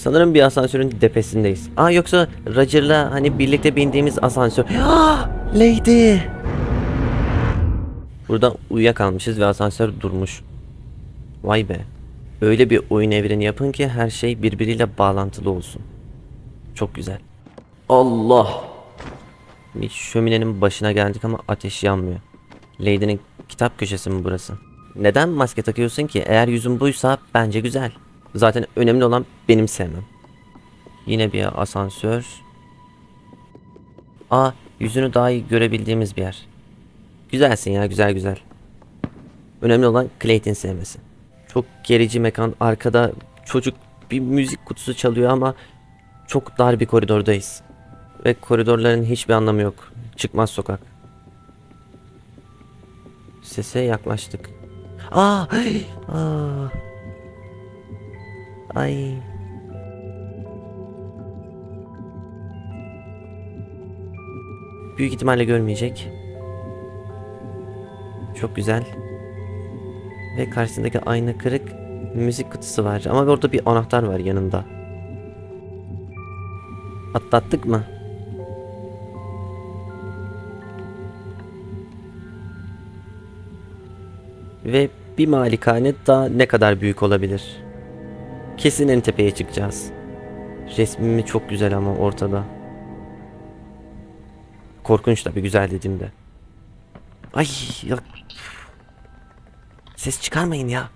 Sanırım bir asansörün tepesindeyiz. Aa yoksa Roger'la hani birlikte bindiğimiz asansör. Ah, Lady! Burada uyuyakalmışız ve asansör durmuş. Vay be. Öyle bir oyun evreni yapın ki her şey birbiriyle bağlantılı olsun. Çok güzel. Allah! Bir şöminenin başına geldik ama ateş yanmıyor. Lady'nin kitap köşesi mi burası? Neden maske takıyorsun ki? Eğer yüzün buysa bence güzel. Zaten önemli olan benim sevmem. Yine bir asansör. Aa yüzünü daha iyi görebildiğimiz bir yer. Güzelsin ya güzel güzel. Önemli olan Clayton sevmesi. Çok gerici mekan arkada çocuk bir müzik kutusu çalıyor ama çok dar bir koridordayız. Ve koridorların hiçbir anlamı yok. Çıkmaz sokak. Sese yaklaştık. Aa! Aa! Ay. Büyük ihtimalle görmeyecek. Çok güzel. Ve karşısındaki ayna kırık müzik kutusu var. Ama orada bir anahtar var yanında. Atlattık mı? Ve bir malikane daha ne kadar büyük olabilir? Kesin en tepeye çıkacağız. Resmimi çok güzel ama ortada. Korkunç tabii güzel dediğimde. Ay ya. Ses çıkarmayın ya.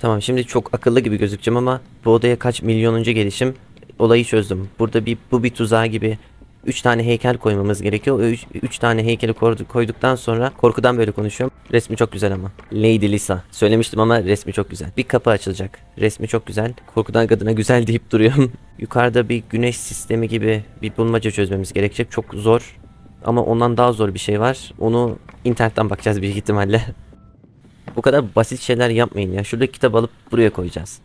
Tamam şimdi çok akıllı gibi gözükeceğim ama bu odaya kaç milyonuncu gelişim olayı çözdüm. Burada bir bu bir tuzağı gibi 3 tane heykel koymamız gerekiyor. 3 tane heykeli koydu- koyduktan sonra korkudan böyle konuşuyorum. Resmi çok güzel ama. Lady Lisa. Söylemiştim ama resmi çok güzel. Bir kapı açılacak. Resmi çok güzel. Korkudan kadına güzel deyip duruyorum. Yukarıda bir güneş sistemi gibi bir bulmaca çözmemiz gerekecek. Çok zor. Ama ondan daha zor bir şey var. Onu internetten bakacağız büyük ihtimalle. Bu kadar basit şeyler yapmayın ya. Şuradaki kitabı alıp buraya koyacağız.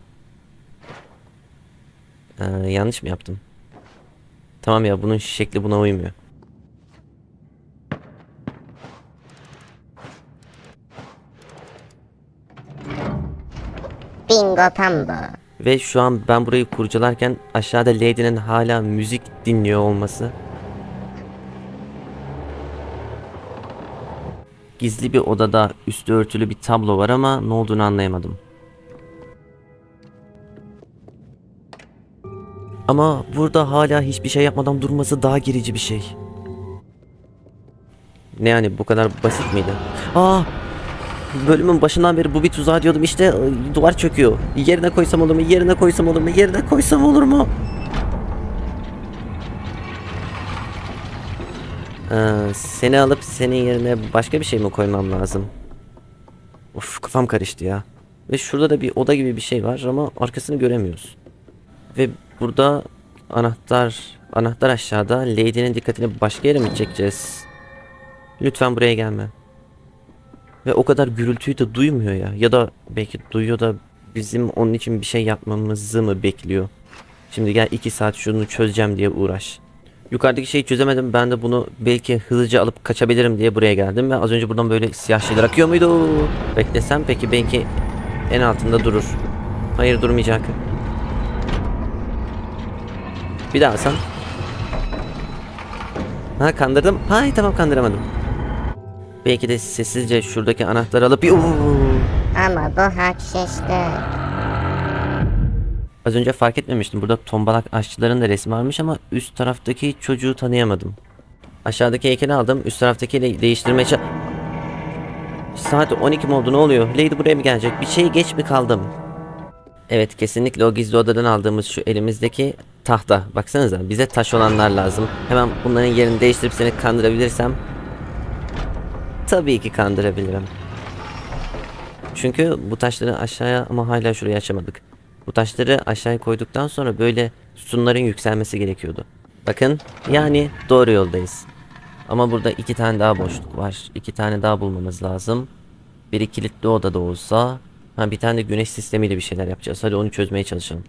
Ee, yanlış mı yaptım? Tamam ya bunun şekli buna uymuyor. Bingo pambo. Ve şu an ben burayı kurcalarken aşağıda Lady'nin hala müzik dinliyor olması. Gizli bir odada üstü örtülü bir tablo var ama ne olduğunu anlayamadım. Ama burada hala hiçbir şey yapmadan durması daha gerici bir şey. Ne yani bu kadar basit miydi? Aa! Bölümün başından beri bu bir tuzağı diyordum işte e, duvar çöküyor. Yerine koysam olur mu? Yerine koysam olur mu? Yerine koysam olur mu? Ee, seni alıp senin yerine başka bir şey mi koymam lazım? Of kafam karıştı ya. Ve şurada da bir oda gibi bir şey var ama arkasını göremiyoruz. Ve burada anahtar anahtar aşağıda. Lady'nin dikkatini başka yere mi çekeceğiz? Lütfen buraya gelme. Ve o kadar gürültüyü de duymuyor ya. Ya da belki duyuyor da bizim onun için bir şey yapmamızı mı bekliyor? Şimdi gel iki saat şunu çözeceğim diye uğraş. Yukarıdaki şeyi çözemedim. Ben de bunu belki hızlıca alıp kaçabilirim diye buraya geldim. Ve az önce buradan böyle siyah şeyler akıyor muydu? Beklesem peki belki en altında durur. Hayır durmayacak. Bir daha alsam. Ha kandırdım. Hay tamam kandıramadım. Belki de sessizce şuradaki anahtarı alıp Yuuu! Ama bu haksızlık. Az önce fark etmemiştim. Burada tombalak aşçıların da resmi varmış ama üst taraftaki çocuğu tanıyamadım. Aşağıdaki heykeli aldım. Üst taraftakiyle değiştirmeye Saat 12 mi oldu ne oluyor? Lady buraya mı gelecek? Bir şey geç mi kaldım? Evet kesinlikle o gizli odadan aldığımız şu elimizdeki tahta. Baksanıza bize taş olanlar lazım. Hemen bunların yerini değiştirip seni kandırabilirsem tabii ki kandırabilirim. Çünkü bu taşları aşağıya ama hala şurayı açamadık. Bu taşları aşağıya koyduktan sonra böyle sütunların yükselmesi gerekiyordu. Bakın yani doğru yoldayız. Ama burada iki tane daha boşluk var. İki tane daha bulmamız lazım. Biri kilitli odada olsa. Ha bir tane de güneş sistemiyle bir şeyler yapacağız. Hadi onu çözmeye çalışalım.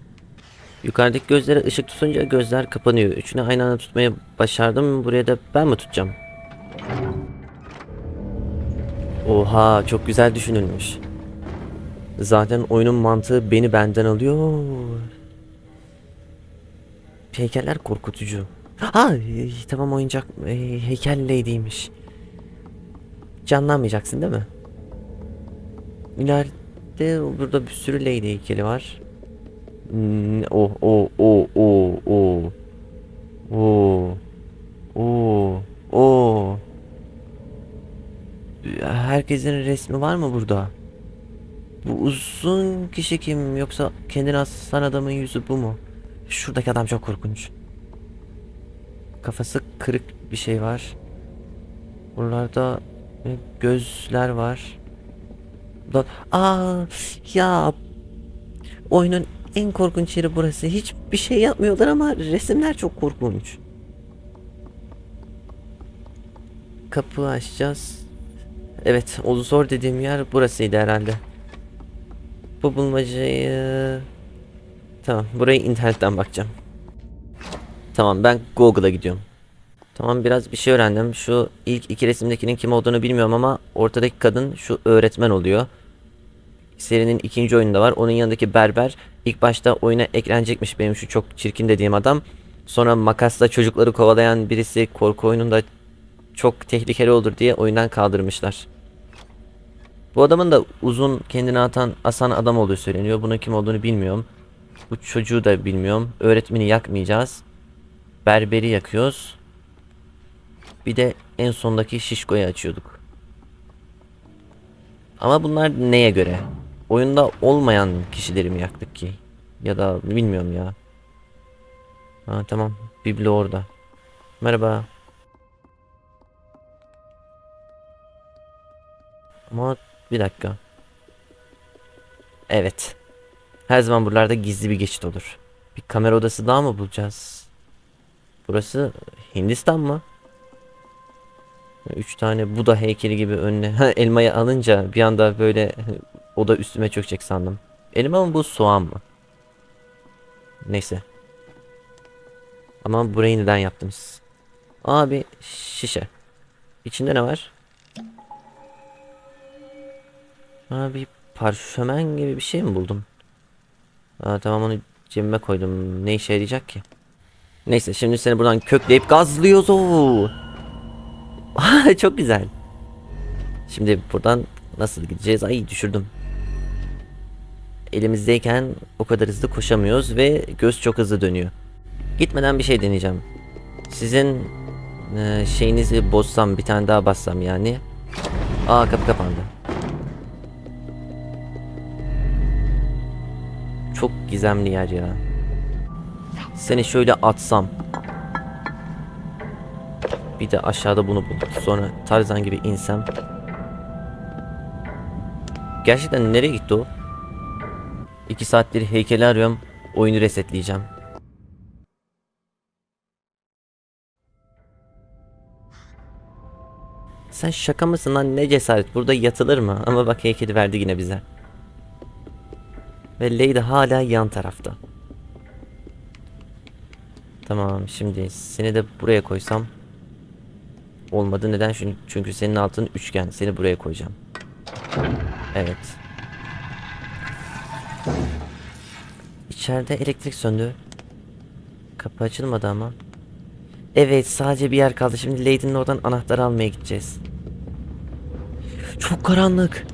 Yukarıdaki gözlere ışık tutunca gözler kapanıyor. Üçünü aynı anda tutmayı başardım. Buraya da ben mi tutacağım? Oha çok güzel düşünülmüş. Zaten oyunun mantığı beni benden alıyor. Heykeller korkutucu. Ha tamam oyuncak e, heykel. Canlanmayacaksın değil mi? İleride gitti. Burada bir sürü lady heykeli var. Hmm, oh oh oh oh oh. Oh. Oh. Oh. Herkesin resmi var mı burada? Bu uzun kişi kim yoksa kendini aslan adamın yüzü bu mu? Şuradaki adam çok korkunç. Kafası kırık bir şey var. Buralarda gözler var. Da Aa ya oyunun en korkunç yeri burası. Hiçbir şey yapmıyorlar ama resimler çok korkunç. Kapı açacağız. Evet, o zor dediğim yer burasıydı herhalde. Bu bulmacayı... Tamam, burayı internetten bakacağım. Tamam, ben Google'a gidiyorum. Tamam, biraz bir şey öğrendim. Şu ilk iki resimdekinin kim olduğunu bilmiyorum ama ortadaki kadın şu öğretmen oluyor. Serinin ikinci oyununda var. Onun yanındaki berber ilk başta oyuna eklenecekmiş benim şu çok çirkin dediğim adam. Sonra makasla çocukları kovalayan birisi korku oyununda çok tehlikeli olur diye oyundan kaldırmışlar. Bu adamın da uzun kendini atan asan adam olduğu söyleniyor. Bunun kim olduğunu bilmiyorum. Bu çocuğu da bilmiyorum. Öğretmeni yakmayacağız. Berberi yakıyoruz. Bir de en sondaki şişkoyu açıyorduk. Ama bunlar neye göre? Oyunda olmayan kişileri mi yaktık ki? Ya da bilmiyorum ya. Ha tamam. Biblo orada. Merhaba. Ama bir dakika. Evet. Her zaman buralarda gizli bir geçit olur. Bir kamera odası daha mı bulacağız? Burası Hindistan mı? Üç tane Buda heykeli gibi önüne. Elmayı alınca bir anda böyle o da üstüme çökecek sandım. Elma mı bu soğan mı? Neyse. Ama burayı neden yaptınız? Abi şişe. İçinde ne var? Ha bir parşömen gibi bir şey mi buldum? Aa, tamam onu cebime koydum. Ne işe yarayacak ki? Neyse şimdi seni buradan kökleyip gazlıyoruz o. Çok güzel. Şimdi buradan nasıl gideceğiz? Ay düşürdüm. Elimizdeyken o kadar hızlı koşamıyoruz ve göz çok hızlı dönüyor. Gitmeden bir şey deneyeceğim. Sizin e, şeyinizi bozsam bir tane daha bassam yani. Aa kapı kapandı. Çok gizemli yer ya. Seni şöyle atsam. Bir de aşağıda bunu buldum. Sonra Tarzan gibi insem. Gerçekten nereye gitti o? İki saattir heykeli arıyorum. Oyunu resetleyeceğim. Sen şaka mısın lan ne cesaret burada yatılır mı? Ama bak heykeli verdi yine bize. Ve Lady hala yan tarafta. Tamam şimdi seni de buraya koysam olmadı neden çünkü, senin altın üçgen seni buraya koyacağım. Evet. İçeride elektrik söndü. Kapı açılmadı ama. Evet sadece bir yer kaldı. Şimdi Lady'nin oradan anahtarı almaya gideceğiz. Çok karanlık.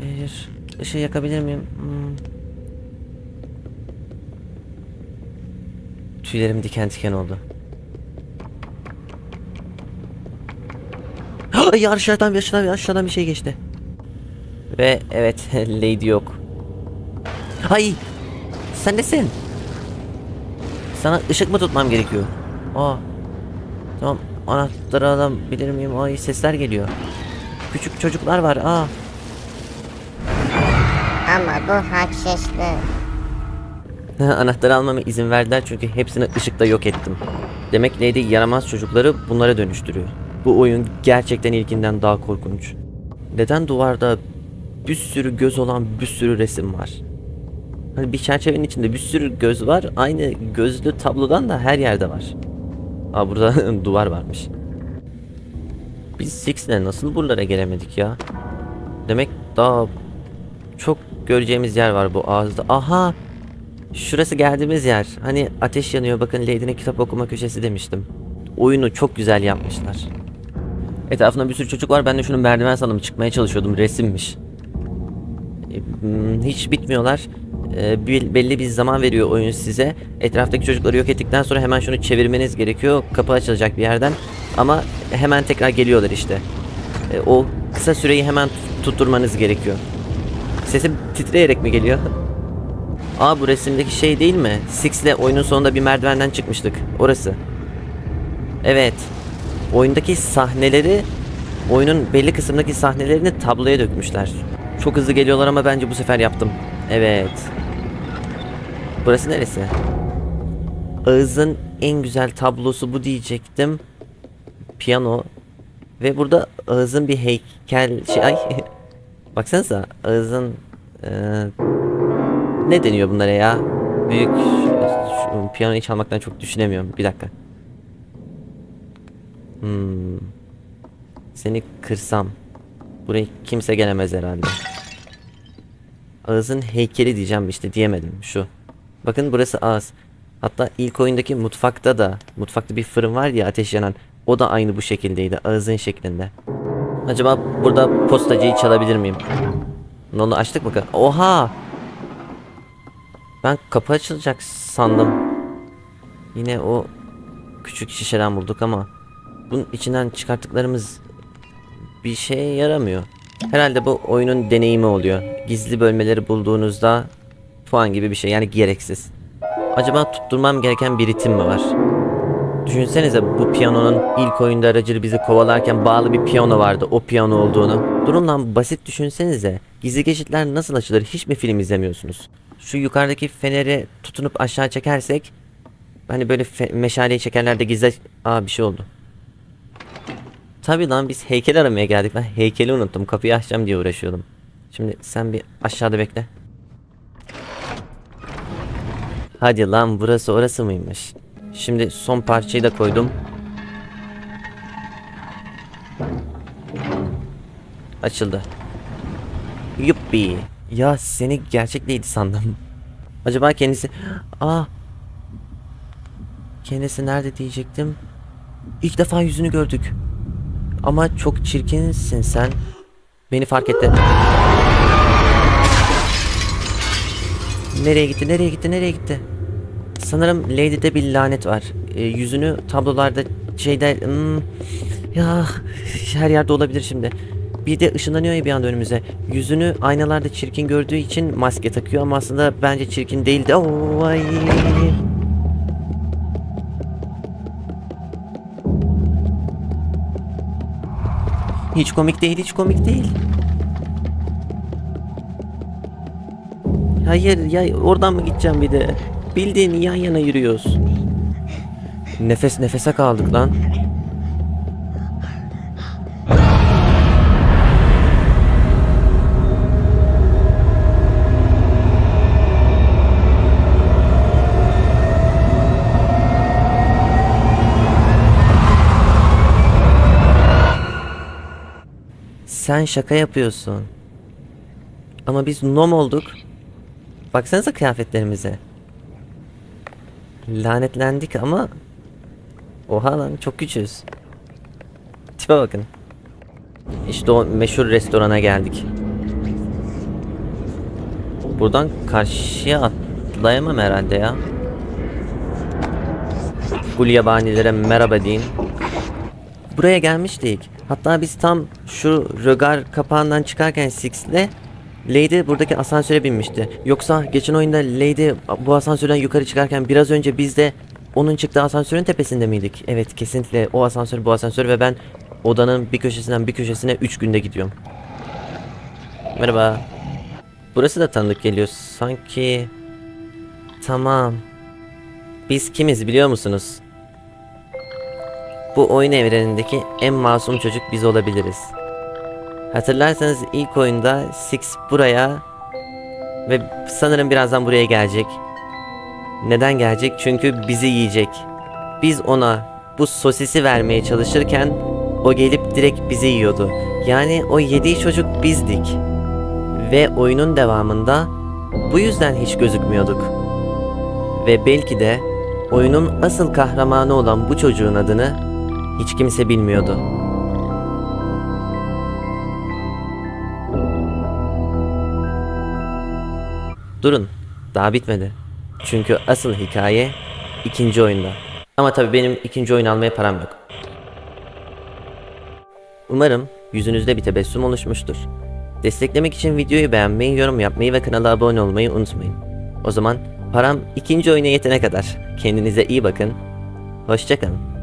Hayır. Işığı yakabilir miyim? Hmm. Tüylerim diken diken oldu. Ay aşağıdan bir aşağıdan bir aşağıdan bir şey geçti. Ve evet Lady yok. Ay sen nesin? Sana ışık mı tutmam gerekiyor? Aa. Tamam anahtarı alabilir miyim? Ay sesler geliyor. Küçük çocuklar var. Aa. Ama bu hak Anahtarı almama izin verdiler çünkü hepsini ışıkta yok ettim. Demek Lady yaramaz çocukları bunlara dönüştürüyor. Bu oyun gerçekten ilkinden daha korkunç. Neden duvarda bir sürü göz olan bir sürü resim var? Hani bir çerçevenin içinde bir sürü göz var. Aynı gözlü tablodan da her yerde var. Aa burada duvar varmış. Biz Six'le nasıl buralara gelemedik ya? Demek daha çok göreceğimiz yer var bu ağızda. Aha! Şurası geldiğimiz yer. Hani ateş yanıyor bakın Lady'nin kitap okuma köşesi demiştim. Oyunu çok güzel yapmışlar. Etrafında bir sürü çocuk var. Ben de şunu merdiven sandım. Çıkmaya çalışıyordum. Resimmiş. E, hmm, Hiç bitmiyorlar. E, belli bir zaman veriyor oyun size. Etraftaki çocukları yok ettikten sonra hemen şunu çevirmeniz gerekiyor. Kapı açılacak bir yerden. Ama hemen tekrar geliyorlar işte. E, o kısa süreyi hemen tut- tutturmanız gerekiyor. Sesim titreyerek mi geliyor? Aa bu resimdeki şey değil mi? Six'le oyunun sonunda bir merdivenden çıkmıştık. Orası. Evet. Oyundaki sahneleri oyunun belli kısımdaki sahnelerini tabloya dökmüşler. Çok hızlı geliyorlar ama bence bu sefer yaptım. Evet. Burası neresi? Ağız'ın en güzel tablosu bu diyecektim. Piyano. Ve burada Ağız'ın bir heykel şey ay. Baksanıza Ağız'ın eee, ne deniyor bunlara ya? Büyük şu, piyanoyu çalmaktan çok düşünemiyorum. Bir dakika. Hmm. Seni kırsam buraya kimse gelemez herhalde. Ağız'ın heykeli diyeceğim işte diyemedim şu. Bakın burası ağız. Hatta ilk oyundaki mutfakta da mutfakta bir fırın var ya ateş yanan. O da aynı bu şekildeydi. Ağızın şeklinde. Acaba burada postacıyı çalabilir miyim? Onu açtık mı? Oha! Ben kapı açılacak sandım. Yine o küçük şişeden bulduk ama bunun içinden çıkarttıklarımız bir şeye yaramıyor. Herhalde bu oyunun deneyimi oluyor. Gizli bölmeleri bulduğunuzda puan gibi bir şey yani gereksiz. Acaba tutturmam gereken bir ritim mi var? Düşünsenize bu piyanonun ilk oyunda aracı bizi kovalarken bağlı bir piyano vardı o piyano olduğunu. Durumdan basit düşünsenize. Gizli geçitler nasıl açılır hiç mi film izlemiyorsunuz? Şu yukarıdaki feneri tutunup aşağı çekersek hani böyle meşaleyi çekerler de gizli... Aa bir şey oldu. Tabi lan biz heykel aramaya geldik. Ben heykeli unuttum. Kapıyı açacağım diye uğraşıyordum. Şimdi sen bir aşağıda bekle. Hadi lan burası orası mıymış? Şimdi son parçayı da koydum. Açıldı. Yuppi. Ya seni gerçek Lady sandım. Acaba kendisi... Aa. Kendisi nerede diyecektim. İlk defa yüzünü gördük. Ama çok çirkinsin sen. Beni fark etti. Nereye gitti? Nereye gitti? Nereye gitti? Sanırım Lady'de bir lanet var. Ee, yüzünü tablolarda şeyde hmm, ya her yerde olabilir şimdi. Bir de ışınlanıyor ya bir anda önümüze. Yüzünü aynalarda çirkin gördüğü için maske takıyor ama aslında bence çirkin değildi. Oo. Hiç komik değil, hiç komik değil. Hayır ya oradan mı gideceğim bir de? Bildiğin yan yana yürüyoruz. Nefes nefese kaldık lan. Sen şaka yapıyorsun. Ama biz nom olduk. Baksanıza kıyafetlerimize. Lanetlendik ama Oha lan çok küçüğüz. Tipe bakın. İşte o meşhur restorana geldik. Buradan karşıya atlayamam herhalde ya. Gulyabanilere merhaba deyin. Buraya gelmiştik. Hatta biz tam şu rögar kapağından çıkarken Six'le Lady buradaki asansöre binmişti. Yoksa geçen oyunda Lady bu asansörden yukarı çıkarken biraz önce biz de onun çıktığı asansörün tepesinde miydik? Evet kesinlikle o asansör bu asansör ve ben odanın bir köşesinden bir köşesine 3 günde gidiyorum. Merhaba. Burası da tanıdık geliyor. Sanki... Tamam. Biz kimiz biliyor musunuz? Bu oyun evrenindeki en masum çocuk biz olabiliriz. Hatırlarsanız ilk oyunda Six buraya ve sanırım birazdan buraya gelecek. Neden gelecek? Çünkü bizi yiyecek. Biz ona bu sosisi vermeye çalışırken o gelip direkt bizi yiyordu. Yani o yediği çocuk bizdik. Ve oyunun devamında bu yüzden hiç gözükmüyorduk. Ve belki de oyunun asıl kahramanı olan bu çocuğun adını hiç kimse bilmiyordu. Durun, daha bitmedi. Çünkü asıl hikaye ikinci oyunda. Ama tabii benim ikinci oyun almaya param yok. Umarım yüzünüzde bir tebessüm oluşmuştur. Desteklemek için videoyu beğenmeyi, yorum yapmayı ve kanala abone olmayı unutmayın. O zaman param ikinci oyuna yetene kadar. Kendinize iyi bakın. Hoşçakalın.